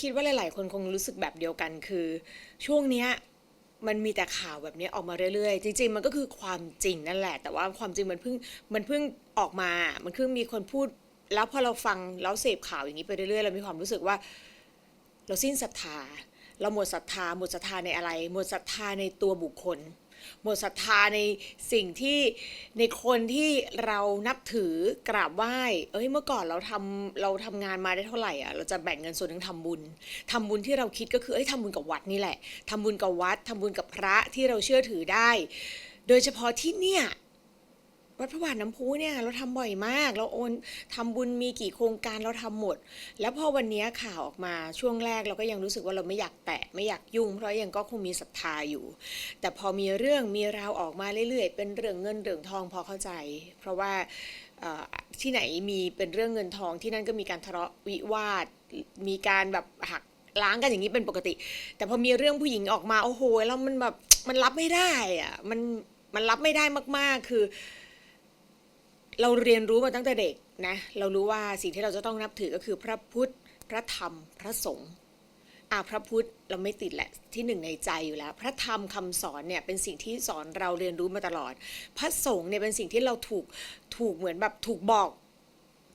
คิดว่าหลาย ๆ คนคงรู้สึกแบบเดียวกันคือ ช่วงเนี้ยมันมีแต่ข่าวแบบนี้ออกมาเรื่อยๆ จริง ๆ มันก็คือความจริงนั่นแหละ แต่ว่าความจริงมันเพิ่งมันเพิ่งออกมา มันเพิ่งมีคนพูด แล้วพอเราฟังแล้วเสพข่าวอย่างนี้ไปเรื่อยๆ เรามีความรู้สึกว่า เราสิ้นศรัทธา เราหมดศรัทธา หมดศรัทธาในอะไร หมดศรัทธาในตัวบุคคล หมดศรัทธาในสิ่งที่ในคนที่เรานับถือกราบไหว้ เอ้ยเมื่อก่อนเราทำเราทำงานมาได้เท่าไหร่อะเราจะแบ่งเงินส่วนหนึ่งทำบุญทำบุญที่เราคิดก็คือเอ้ยทำบุญกับวัดนี่แหละทำบุญกับวัดทำบุญกับพระที่เราเชื่อถือได้ โดยเฉพาะที่เนี่ย วัดพระบาทน้ำพุเนี่ยเราทำบ่อยมาก เราโอนทำบุญมีกี่โครงการเราทำหมด แล้วพอวันนี้ข่าวออกมาช่วงแรกเราก็ยังรู้สึกว่าเราไม่อยากแตะไม่อยากยุ่ง เพราะยังก็คงมีศรัทธาอยู่ แต่พอมีเรื่องมีราวออกมาเรื่อยๆ เป็นเรื่องเงินเรื่องทองพอเข้าใจ เพราะว่าที่ไหนมีเป็นเรื่องเงินทองที่นั่นก็มีการทะเลาะวิวาทมีการแบบหักล้างกันอย่างนี้เป็นปกติ แต่พอมีเรื่องผู้หญิงออกมาโอ้โหแล้วมันแบบมันรับไม่ได้อะมันมันรับไม่ได้มากๆคือ เราเรียนรู้มาตั้งแต่เด็กนะเรารู้ว่าสิ่งที่เราจะต้องนับถือก็คือพระพุทธ พระธรรม พระสงฆ์อ่าพระพุทธเราไม่ติดแหละที่หนึ่งในใจอยู่แล้ว พระธรรมคำสอนเนี่ยเป็นสิ่งที่สอนเราเรียนรู้มาตลอด พระสงฆ์เนี่ยเป็นสิ่งที่เราถูกถูกเหมือนแบบถูกบอก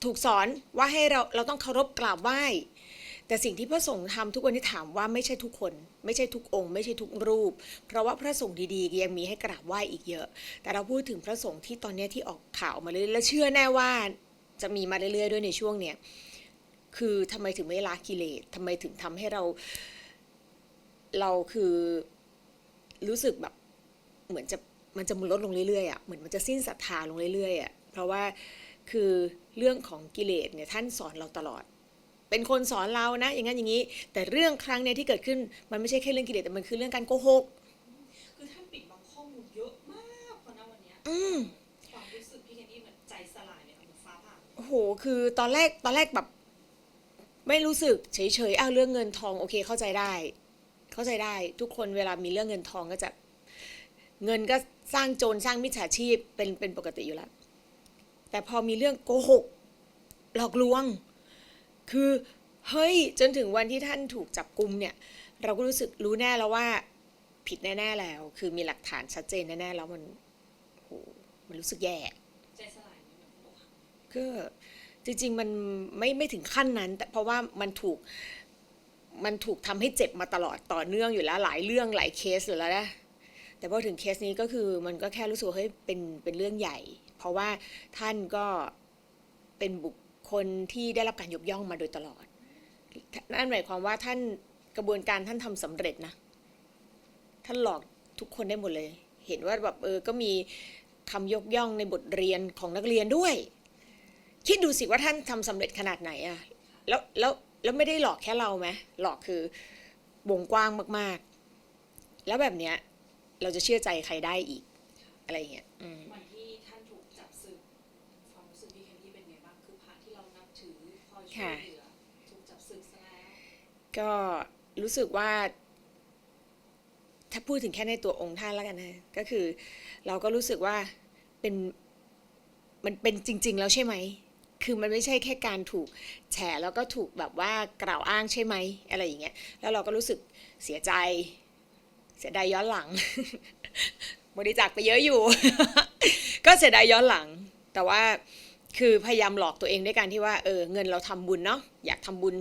ถูกสอนว่าให้เราเราต้องเคารพกราบไหว้ แต่สิ่งที่พระสงฆ์ทำทุกวันนี้ถามว่าไม่ใช่ทุกคน ไม่ใช่ทุกองค์ ไม่ใช่ทุกรูป เพราะว่าพระสงฆ์ดีๆยังมีให้กราบไหว้อีกเยอะ แต่เราพูดถึงพระสงฆ์ที่ตอนนี้ที่ออกข่าวมาเรื่อยๆและเชื่อแน่ว่าจะมีมาเรื่อยๆด้วยในช่วงเนี้ยคือทำไมถึงไม่ละกิเลสทำไมถึงทำให้เรา เราคือรู้สึกแบบเหมือนจะมันจะลดลงเรื่อยๆอะเหมือนมันจะสิ้นศรัทธาลงเรื่อยๆอะเพราะว่าคือเรื่องของกิเลสเนี่ยท่านสอนเราตลอด เป็นคนสอนเรานะ อย่างนั้นอย่างนี้ แต่เรื่องครั้งเนี้ยที่เกิดขึ้นมันไม่ใช่แค่เรื่องกิเลสแต่มันคือเรื่องการโกหก คือท่านปิดบังข้อมูลเยอะมากเพราะณวันเนี้ยอืมความรู้สึกพี่แคนดี้เหมือนใจสลายเลยค่ะเหมือนฟ้าผ่าโอ้โห คือตอนแรกตอนแรกแบบไม่รู้สึกเฉยๆอ้าวเรื่องเงินทองโอเคเข้าใจได้ เข้าใจได้ ทุกคนเวลามีเรื่องเงินทองก็จะ เงินก็สร้างโจรสร้างมิจฉาชีพเป็นเป็นปกติอยู่แล้ว แต่พอมีเรื่องโกหก หลอกลวง คือเฮ้ยจนถึงวันที่ท่านถูกจับกุมเนี่ย เราก็รู้สึกรู้แน่แล้วว่าผิดแน่ ๆแล้ว คือมีหลักฐานชัดเจนแน่ๆแล้วมันโอ้โหมันรู้สึกแย่ใจสลายเหมือนอกหักก็จริงๆมันไม่ไม่ถึงขั้นนั้น แต่เพราะว่ามันถูกมันถูกทำให้เจ็บมาตลอดต่อเนื่องอยู่แล้วหลายเรื่องหลายเคสอยู่แล้วนะแต่พอถึงเคสนี้ก็คือมันก็แค่รู้สึกว่าเฮ้ยเป็นเป็นเรื่องใหญ่ เพราะว่าท่านก็เป็นบุค คลที่ได้รับการยกย่องมาโดยตลอด นั่นหมายความว่าท่านกระบวนการท่านทำสำเร็จนะ ท่านหลอกทุกคนได้หมดเลย เห็นว่าแบบเออก็มีคำยกย่องในบทเรียนของนักเรียนด้วย คิดดูสิว่าท่านทำสำเร็จขนาดไหนอะแล้วแล้วแล้วไม่ได้หลอกแค่เราไหมหลอกคือวงกว้างมาก ๆ แล้วแบบเนี้ยเราจะเชื่อใจใครได้อีก อะไรเงี้ยอืมวันที่ท่านถูกความรู้สึกพี่แคนดี้เป็นไงบ้างคือพระที่เรานับถือ คอยช่วยเหลือถูกจับศึกซะแล้ว ก็รู้สึกว่า ถ้าพูดถึงแค่ในตัวองค์ท่านแล้วกันนะ ก็คือ เราก็รู้สึกว่าเป็นมันเป็นจริง ๆ แล้วใช่ไหม คือมันไม่ใช่แค่การถูกแฉแล้วก็ถูกแบบว่ากล่าวอ้างใช่ไหมอะไรอย่างเงี้ย แล้วเราก็รู้สึกเสียใจ เสียดายย้อนหลัง บริจาคไปเยอะอยู่ ก็เสียดายย้อนหลัง แต่ว่า คือพยายามหลอกตัวเองด้วยการที่ว่าเออเงินเราทำบุญเนาะอยากทำบุญ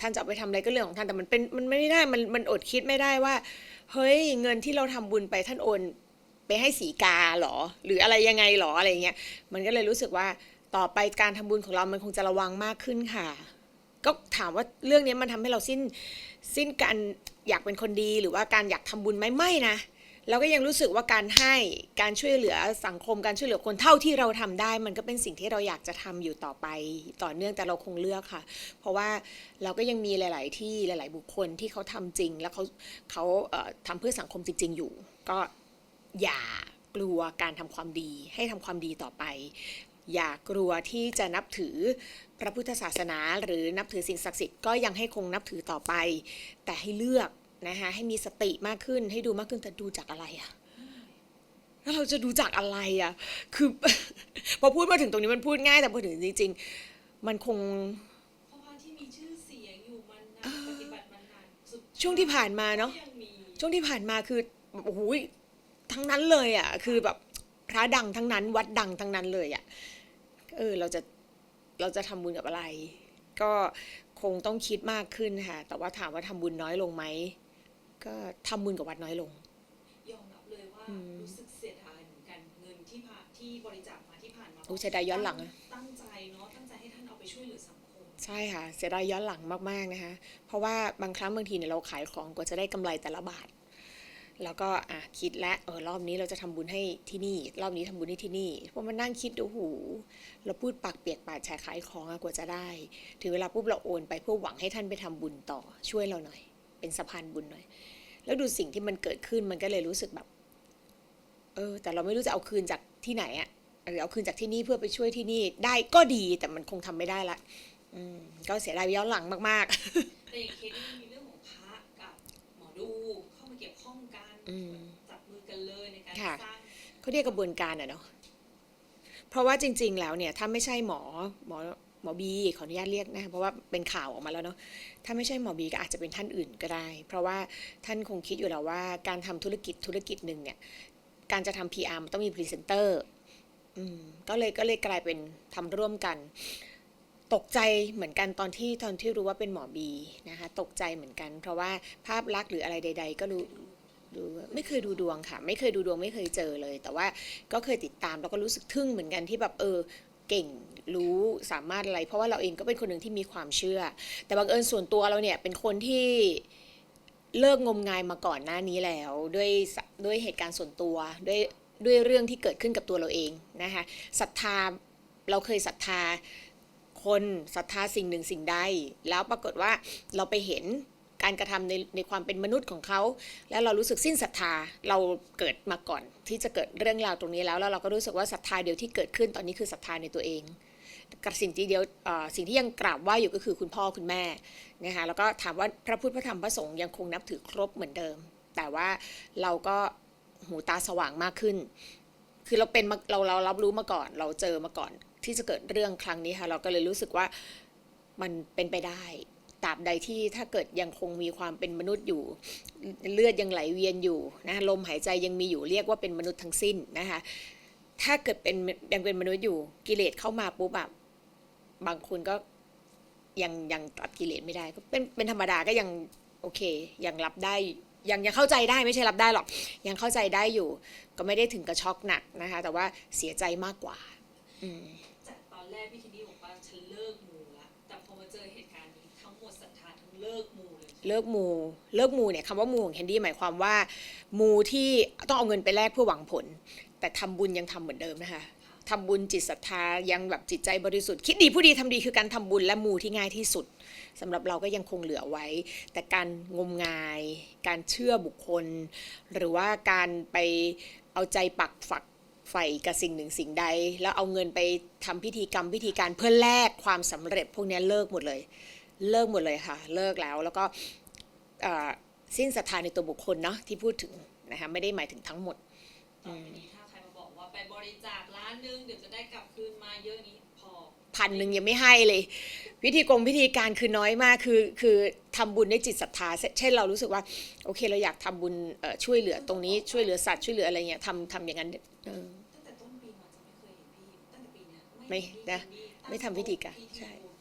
ท่านจะเอาไปทำอะไรก็เรื่องของท่านแต่มันเป็นมันไม่ได้มันมันอดคิดไม่ได้ว่า เฮ้ยเงินที่เราทำบุญไปท่านโอนไปให้สีกาหรอ หรืออะไรยังไงหรออะไรเงี้ยมันก็เลยรู้สึกว่าต่อไปการทำบุญของเรามันคงจะระวังมากขึ้นค่ะ ก็ถามว่าเรื่องนี้มันทำให้เราสิ้นสิ้นการอยากเป็นคนดีหรือว่าการอยากทำบุญไหมไม่นะ เราก็ยังรู้สึกว่าการให้การช่วยเหลือสังคมการช่วยเหลือคนเท่าที่เราทำได้ มันก็เป็นสิ่งที่เราอยากจะทำอยู่ต่อไปต่อเนื่องแต่เราคงเลือกค่ะ เพราะว่าเราก็ยังมีหลาย ๆ ที่หลาย ๆ บุคคลที่เขาทำจริง แล้วเขาเขาทำเพื่อสังคมจริง ๆ อยู่ ก็อย่ากลัวการทำความดี ให้ทำความดีต่อไป อย่ากลัวที่จะนับถือพระพุทธศาสนา หรือนับถือสิ่งศักดิ์สิทธิ์ก็ยังให้คงนับถือต่อไป แต่ให้เลือก นะคะให้มีสติมากขึ้นให้ดูมากขึ้นแต่ดูจากอะไรอะแล้วเราจะดูจากอะไรอะคือ พอพูดมาถึงตรงนี้มันพูดง่ายแต่พอถึงจริง ๆ มันคงเพราะพระที่มีชื่อเสียงอยู่มันเอนะปช่วงที่ผ่านมาเนาะก็ยังมีช่วงที่ผ่านมาคือโอ้โหทั้งนั้นเลยอะคือแบบพระดังทั้งนั้นวัดดังทั้งนั้นเลยอะเออเราจะเราจะทำบุญกับอะไร ก็คงต้องคิดมากขึ้นค่ะ แต่ว่าถามว่าทำบุญน้อยลงไหม ก็ทำบุญกับวัดน้อยลง ยอมรับเลยว่าอืม รู้สึกเสียดายเหมือนกันเงินที่ผ่านที่บริจาคมาที่ผ่านมาโอ้เสียดายย้อนหลังอะ ตั้งใจเนาะตั้งใจให้ท่านเอาไปช่วยเหลือสังคมใช่ค่ะเสียดายย้อนหลังมากๆนะคะ เพราะว่าบางครั้งบางทีเนี่ยเราขายของกว่าจะได้กำไรแต่ละบาท แล้วก็อะคิดแล้วเออรอบนี้เราจะทำบุญให้ที่นี่ รอบนี้ทำบุญให้ที่นี่พอมานั่งคิดดูหูเราพูดปากเปียกปากแฉะขายของอะกว่าจะได้ ถึงเวลาปุ๊บเราโอนไปเพื่อหวังให้ท่านไปทำบุญต่อช่วยเราหน่อย เป็นสะพานบุญหน่อย แล้วดูสิ่งที่มันเกิดขึ้นมันก็เลยรู้สึกแบบ เออ แต่เราไม่รู้จะเอาคืนจากที่ไหนอะหรือเอาคืนจากที่นี่เพื่อไปช่วยที่นี่ได้ก็ดีแต่มันคงทำไม่ได้ละอืมก็เสียดายย้อนหลังมากแต่อย่างเคสนี้มันมีเรื่องของพระกับหมอดูเข้ามาเกี่ยวข้องกันอืมจับมือกันเลยในการค่ะสร้างๆเขาเรียกกระบวนการอะเนาะเพราะว่าจริง ๆ แล้วเนี่ย ถ้าไม่ใช่หมอหมอ หมอบีขออนุญาตเรียกนะเพราะว่าเป็นข่าวออกมาแล้วเนาะถ้าไม่ใช่หมอบีก็อาจจะเป็นท่านอื่นก็ได้ เพราะว่าท่านคงคิดอยู่แล้วว่าการทำธุรกิจธุรกิจหนึ่งเนี่ยการจะทำ PR มันต้องมีพรีเซนเตอร์ก็เลยก็เลยกลายเป็นทำร่วมกัน ตกใจเหมือนกันตอนที่ตอนที่รู้ว่าเป็นหมอบีนะคะตกใจเหมือนกัน เพราะว่าภาพลักษณ์หรืออะไรใด ๆ ก็รู้ดูไม่เคยดูดวงค่ะ ไม่เคยดูดวงไม่เคยเจอเลย แต่ว่าก็เคยติดตามแล้วก็รู้สึกทึ่งเหมือนกันที่แบบเออเก่ง รู้สามารถอะไร เพราะว่าเราเองก็เป็นคนหนึ่งที่มีความเชื่อ แต่บังเอิญส่วนตัวเราเนี่ยเป็นคนที่เลิกงมงายมาก่อนหน้านี้แล้ว ด้วยด้วยเหตุการณ์ส่วนตัวด้วยด้วยเรื่องที่เกิดขึ้นกับตัวเราเองนะคะศรัทธาเราเคยศรัทธาคนศรัทธาสิ่งหนึ่งสิ่งใด แล้วปรากฏว่าเราไปเห็นการกระทำในในความเป็นมนุษย์ของเขา แล้วเรารู้สึกสิ้นศรัทธาเราเกิดมาก่อน ที่จะเกิดเรื่องราวตรงนี้แล้วแล้วเราก็รู้สึกว่าศรัทธาเดียวที่เกิดขึ้นตอนนี้คือศรัทธาในตัวเอง กับสิ่งที่เดียวสิ่งที่ยังกราบไหวอยู่ก็คือคุณพ่อคุณแม่นะคะแล้วก็ถามว่าพระพุทธพระธรรมพระสงฆ์ยังคงนับถือครบเหมือนเดิม แต่ว่าเราก็หูตาสว่างมากขึ้น คือเราเป็นมาเราเรารับรู้มาก่อน เราเจอมาก่อนที่จะเกิดเรื่องครั้งนี้ค่ะเราก็เลยรู้สึกว่ามันเป็นไปได้ตราบใดที่ถ้าเกิดยังคงมีความเป็นมนุษย์อยู่ เลือดยังไหลเวียนอยู่นะลมหายใจยังมีอยู่เรียกว่าเป็นมนุษย์ทั้งสิ้นนะคะถ้าเกิดเป็นยังเป็นมนุษย์อยู่กิเลสเข้ามาปุ๊บแบบ บางคนก็ยังยังตัดกิเลสไม่ได้ก็เป็นเป็นธรรมดาก็ยังโอเค ยังรับได้ยังยังเข้าใจได้ไม่ใช่รับได้หรอก ยังเข้าใจได้อยู่ ก็ไม่ได้ถึงกับช็อกหนักนะคะ แต่ว่าเสียใจมากกว่า อืมจากตอนแรกพี่เคนดี้บอกว่าฉันเลิกมูละแต่พอมาเจอเหตุการณ์นี้ทั้งหมดศรัทธาทั้งเลิกมูเลยเลิกมูเลิกมูเนี่ยคำว่ามูของแคนดี้หมายความว่า มูที่ต้องเอาเงินไปแลกเพื่อหวังผล แต่ทำบุญยังทำเหมือนเดิมนะคะ ทำบุญจิตศรัทธายังแบบจิตใจบริสุทธิ์คิดดีผู้ดีทำดีคือการทำบุญและมูที่ง่ายที่สุดสำหรับเราก็ยังคงเหลือไว้ แต่การงมงาย การเชื่อบุคคล หรือว่าการไปเอาใจปักฝักใฝ่กับสิ่งหนึ่งสิ่งใด แล้วเอาเงินไปทำพิธีกรรมพิธีการเพื่อแลกความสำเร็จ พวกนี้เลิกหมดเลย เลิกหมดเลยค่ะ เลิกแล้วแล้วก็สิ้นศรัทธาในตัวบุคคลเนาะที่พูดถึงนะคะไม่ได้หมายถึงทั้งหมด บอกว่าไปบริจาคล้านหนึงเดี๋ยวจะได้กลับคืนมาเยอะนี้พอ พันหนึ่งยังไม่ให้เลย วิธีกรมพิธีการคือน้อยมากคือคือทำบุญด้วยจิตศรัทธาเช่นเรารู้สึกว่าโอเคเราอยากทำบุญเอ่อช่วยเหลือตรงนี้ช่วยเหลือสัตว์ช่วยเหลืออะไรเงี้ยทำทำอย่างนั้นเออ ตั้งแต่ต้นปีมาจะไม่เคยเห็นพี่ตั้งแต่ปีเนี้ยไม่เห็พี่นะเคนดี้ไม่ทำพิธีการพิธีใช่บุญ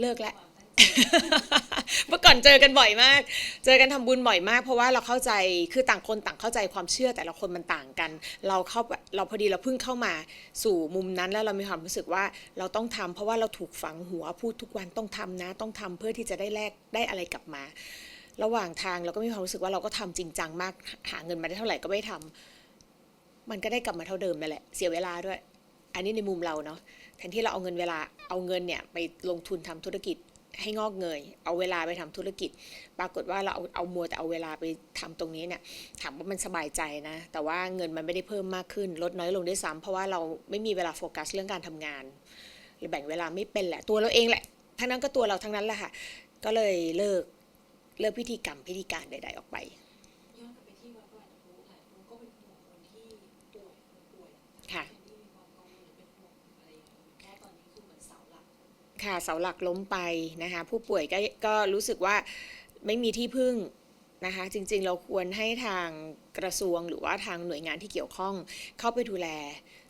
เลิกแล้วความตั้งใจ เมื่อก่อนเจอกันบ่อยมาก เจอกันทำบุญบ่อยมาก เพราะว่าเราเข้าใจคือต่างคนต่างเข้าใจความเชื่อแต่ละคนมันต่างกัน เราเข้าเราพอดีเราเพิ่งเข้ามาสู่มุมนั้นแล้วเรามีความรู้สึกว่าเราต้องทำเพราะว่าเราถูกฝังหัวพูดทุกวันต้องทำนะ ต้องทำเพื่อที่จะได้แลกได้อะไรกลับมา ระหว่างทางเราก็มีความรู้สึกว่าเราก็ทำจริงจังมากหาเงินมาได้เท่าไหร่ก็ไม่ทำมันก็ได้กลับมาเท่าเดิมนั่นแหละเสียเวลาด้วย อันนี้ในมุมเราเนาะแทนที่เราเอาเงินเวลาเอาเงินเนี่ยไปลงทุนทำธุรกิจ ให้งอกเงย เอาเวลาไปทำธุรกิจ ปรากฏว่าเราเอาเอามัวแต่เอาเวลาไปทำตรงนี้เนี่ยถามว่ามันสบายใจนะ แต่ว่าเงินมันไม่ได้เพิ่มมากขึ้น ลดน้อยลงด้วยซ้ำเพราะว่าเราไม่มีเวลาโฟกัสเรื่องการทำงานหรือแบ่งเวลาไม่เป็นแหละตัวเราเองแหละทั้งนั้นก็ตัวเราทั้งนั้นแหละค่ะก็เลยเลิกเลิกพิธีกรรมพิธีการใด ๆ ออกไป ค่ะเสาหลักล้มไปนะคะ ผู้ป่วยก็ก็รู้สึกว่าไม่มีที่พึ่งนะคะ จริงๆเราควรให้ทางกระทรวงหรือว่าทางหน่วยงานที่เกี่ยวข้องเข้าไปดูแล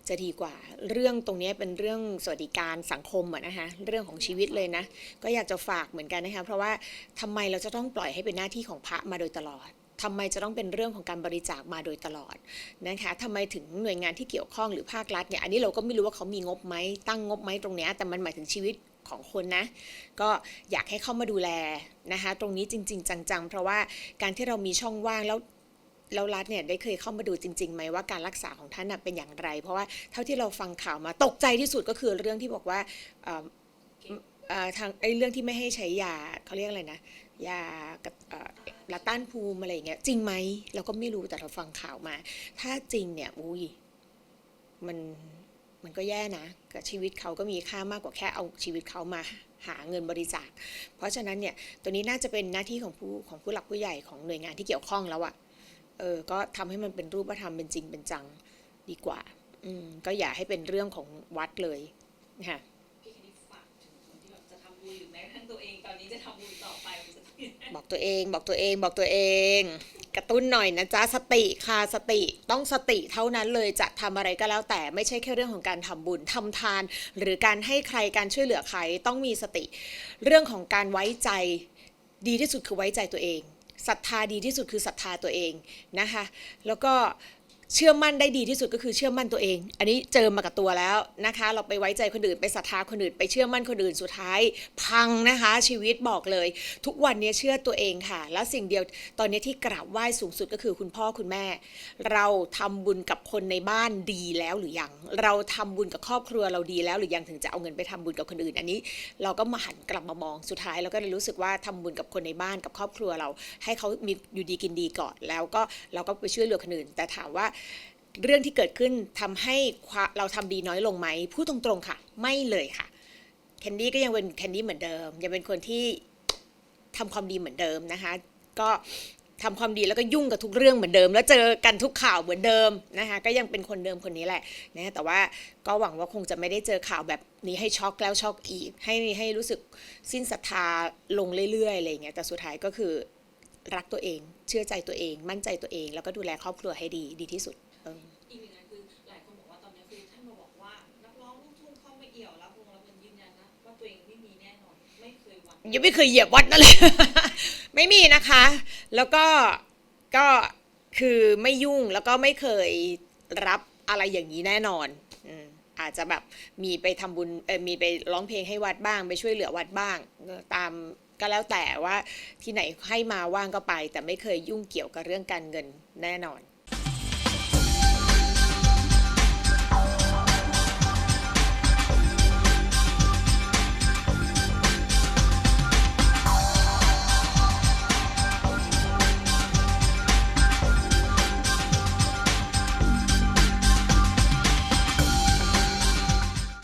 จะดีกว่า เรื่องตรงนี้เป็นเรื่องสวัสดิการสังคมอะนะคะเรื่องของชีวิตเลยนะ ก็อยากจะฝากเหมือนกันนะคะ เพราะว่าทำไมเราจะต้องปล่อยให้เป็นหน้าที่ของพระมาโดยตลอดทำไมจะต้องเป็นเรื่องของการบริจาคมาโดยตลอดนะคะทำไมถึงหน่วยงานที่เกี่ยวข้องหรือภาครัฐเนี่ย อันนี้เราก็ไม่รู้ว่าเขามีงบไหมตั้งงบไหมตรงนี้ แต่มันหมายถึงชีวิต ของคนนะ ก็อยากให้เข้ามาดูแลนะคะ ตรงนี้จริง ๆ จังๆ เพราะว่าการที่เรามีช่องว่างแล้วแล้วรัฐเนี่ยได้เคยเข้ามาดูจริงๆไหมว่าการรักษาของท่านน่ะเป็นอย่างไร เพราะว่าเท่าที่เราฟังข่าวมาตกใจที่สุดก็คือเรื่องที่บอกว่าเอ่อเอ่อทางไอ้เรื่องที่ไม่ให้ใช้ยาเขาเรียกอะไรนะยากระเอ่อละต้านภูมิอะไรอย่างเงี้ยจริงไหมเราก็ไม่รู้แต่เราฟังข่าวมา ถ้าจริงเนี่ยอุ้ยมัน มันก็แย่นะกับชีวิตเขาก็มีค่ามากกว่าแค่เอาชีวิตเขามาหาเงินบริจาค เพราะฉะนั้นเนี่ยตัวนี้น่าจะเป็นหน้าที่ของผู้ของผู้หลักผู้ใหญ่ของหน่วยงานที่เกี่ยวข้องแล้วอะเออก็ทำให้มันเป็นรูปธรรมเป็นจริงเป็นจังดีกว่า อืมก็อย่าให้เป็นเรื่องของวัดเลยนะคะพี่แคนดี้ฝากถึงคนที่แบบจะทำบุญหรือแม้กระทั่งตัวเองตอนนี้จะทำบุญต่อไปมันจะต้องยังไงบอกตัวเองบอกตัวเองบอกตัวเอง กระตุ้นหน่อยนะจ๊ะสติค่ะสติต้องสติเท่านั้นเลยจะทำอะไรก็แล้วแต่ไม่ใช่แค่เรื่องของการทำบุญทำทาน หรือการให้ใครการช่วยเหลือใครต้องมีสติ เรื่องของการไว้ใจดีที่สุดคือไว้ใจตัวเองศรัทธาดีที่สุดคือศรัทธาตัวเองนะคะ แล้วก็ เชื่อมั่นได้ดีที่สุดก็คือเชื่อมั่นตัวเอง อันนี้เจอมากับตัวแล้วนะคะ เราไปไว้ใจคนอื่นไปศรัทธาคนอื่น ไปเชื่อมั่นคนอื่นสุดท้าย พังนะคะ ชีวิตบอกเลย ทุกวันนี้เชื่อตัวเองค่ะ แล้วสิ่งเดียวตอนนี้ที่กราบไหว้สูงสุดก็คือคุณพ่อคุณแม่ เราทำบุญกับคนในบ้านดีแล้วหรือยังเราทำบุญกับครอบครัวเราดีแล้วหรือยังถึงจะเอาเงินไปทำบุญกับคนอื่น อันนี้เราก็มาหันกลับมามองสุดท้ายเราก็เลยรู้สึกว่าทำบุญกับคนในบ้านกับครอบครัวเรา ให้เขามีอยู่ดีกินดีก่อนแล้วก็เราก็ไปช่วยเหลือคนอื่น แต่ถามว่าเรื่องที่เกิดขึ้นทำให้เราทำดีน้อยลงไหมพูดตรงๆค่ะ ไม่เลยค่ะแคนดี้ก็ยังเป็นแคนดี้เหมือนเดิม ยังเป็นคนที่ทำความดีเหมือนเดิมนะคะ ก็ทำความดีแล้วก็ยุ่งกับทุกเรื่องเหมือนเดิม แล้วเจอกันทุกข่าวเหมือนเดิมนะคะก็ยังเป็นคนเดิมคนนี้แหละนะแต่ว่าก็หวังว่าคงจะไม่ได้เจอข่าวแบบนี้ให้ช็อกแล้วช็อกอีก ให้ให้รู้สึกสิ้นศรัทธาลงเรื่อยๆอะไรอย่างเงี้ยแต่สุดท้ายก็คือ รักตัวเอง เชื่อใจตัวเอง มั่นใจตัวเอง แล้วก็ดูแลครอบครัวให้ดีดีที่สุดเอออีกหนึ่งอันคือหลายคนบอกว่าตอนนี้คือท่านมาบอกว่านักร้องลูกทุ่งเข้าไม่เอี่ยวรับวงแล้วมันยืนยันนะว่าตัวเองไม่มีแน่นอนไม่เคยหวังยังไม่เคยเหยียบวัดนั่นเลยไม่มีนะคะ แล้วก็ก็คือไม่ยุ่งแล้วก็ไม่เคยรับอะไรอย่างนี้แน่นอนอืมอาจจะแบบมีไปทำบุญเออมีไปร้องเพลงให้วัดบ้าง ไปช่วยเหลือวัดบ้างก็ตาม ก็แล้วแต่ว่าที่ไหนให้มาว่างก็ไป แต่ไม่เคยยุ่งเกี่ยวกับเรื่องการเงินแน่นอน